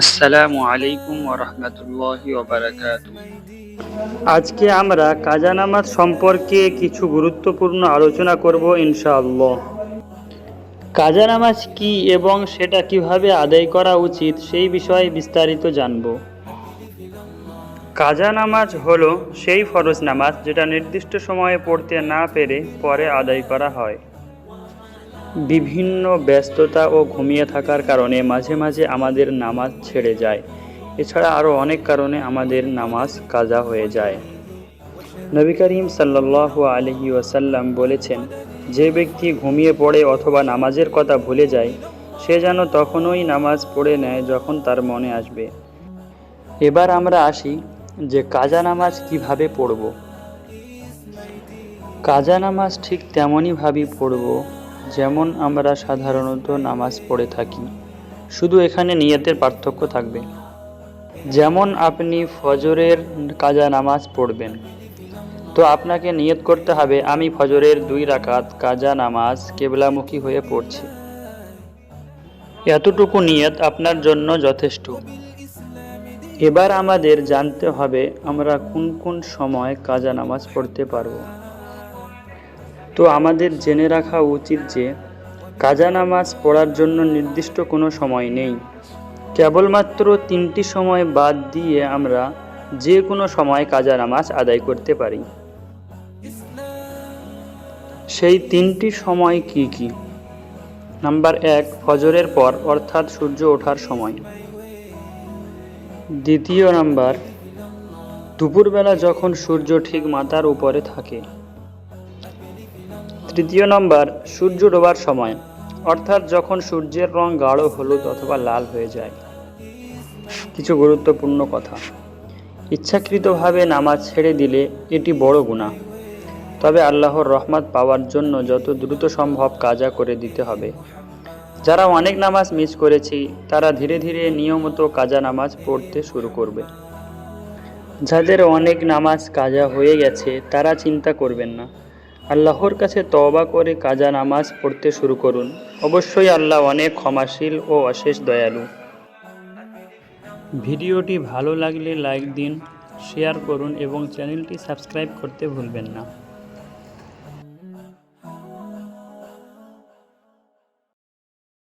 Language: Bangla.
আসসালামু আলাইকুম ওরহমতুল্লাহি আজকে আমরা কাজা নামাজ সম্পর্কে কিছু গুরুত্বপূর্ণ আলোচনা করব ইনশাআল্লাহ। কাজা নামাজ কি এবং সেটা কীভাবে আদায় করা উচিত সেই বিষয়ে বিস্তারিত জানব। কাজা নামাজ হলো সেই ফরজ নামাজ যেটা নির্দিষ্ট সময়ে পড়তে না পেরে পরে আদায় করা হয়। বিভিন্ন ব্যস্ততা ও ঘুমিয়ে থাকার কারণে মাঝে মাঝে আমাদের নামাজ ছেড়ে যায়। এছাড়া আরও অনেক কারণে আমাদের নামাজ কাজা হয়ে যায়। নবী করিম সাল্লাহ আলহি ওয়াসাল্লাম বলেছেন, যে ব্যক্তি ঘুমিয়ে পড়ে অথবা নামাজের কথা ভুলে যায়, সে যেন তখনই নামাজ পড়ে নেয় যখন তার মনে আসবে। এবার আমরা আসি যে কাজা নামাজ কীভাবে পড়ব। কাজা নামাজ ঠিক তেমনইভাবেই পড়ব যেমন আমরা সাধারণত নামাজ পড়ে থাকি, শুধু এখানে নিয়তের পার্থক্য থাকবে। যেমন আপনি ফজরের কাজা নামাজ পড়বেন, তো আপনাকে নিয়ত করতে হবে, আমি ফজরের দুই রাকাত কাজা নামাজ কেবলামুখী হয়ে পড়ছি। এতটুকু নিয়ত আপনার জন্য যথেষ্ট। এবার আমাদের জানতে হবে, আমরা কোন কোন সময় কাজা নামাজ পড়তে পারব। তো আমাদের জেনে রাখা উচিত যে, কাজা নামাজ পড়ার জন্য নির্দিষ্ট কোনো সময় নেই। কেবলমাত্র তিনটি সময় বাদ দিয়ে আমরা যে কোনো সময় কাজা নামাজ আদায় করতে পারি। সেই তিনটি সময় কি কি? নাম্বার এক, ফজরের পর, অর্থাৎ সূর্য ওঠার সময়। দ্বিতীয় নাম্বার, দুপুরবেলা যখন সূর্য ঠিক মাথার উপরে থাকে তৃতীয় নম্বর, সূর্য ডোবার সময়। অর্থাৎ যখন সূর্যের রং গাঢ়, হলুদ অথবা লাল হয়ে যায়। কিছু গুরুত্বপূর্ণ কথা। ইচ্ছাকৃতভাবে নামাজ ছেড়ে দিলে এটি বড় গুণা। তবে আল্লাহর রহমত পাওয়ার জন্য যত দ্রুত সম্ভব কাজা করে দিতে হবে। যারা অনেক নামাজ মিস করেছি, তারা ধীরে ধীরে নিয়মিত কাজা নামাজ পড়তে শুরু করবে। যাদের অনেক নামাজ কাজা হয়ে গেছে, তারা চিন্তা করবেন না। আল্লাহর কাছে তওবা করে কাজা নামাজ পড়তে শুরু করুন। অবশ্যই আল্লাহ অনেক ক্ষমাশীল ও অশেষ দয়ালু। ভিডিওটি ভালো লাগলে লাইক দিন, শেয়ার করুন এবং চ্যানেলটি সাবস্ক্রাইব করতে ভুলবেন না।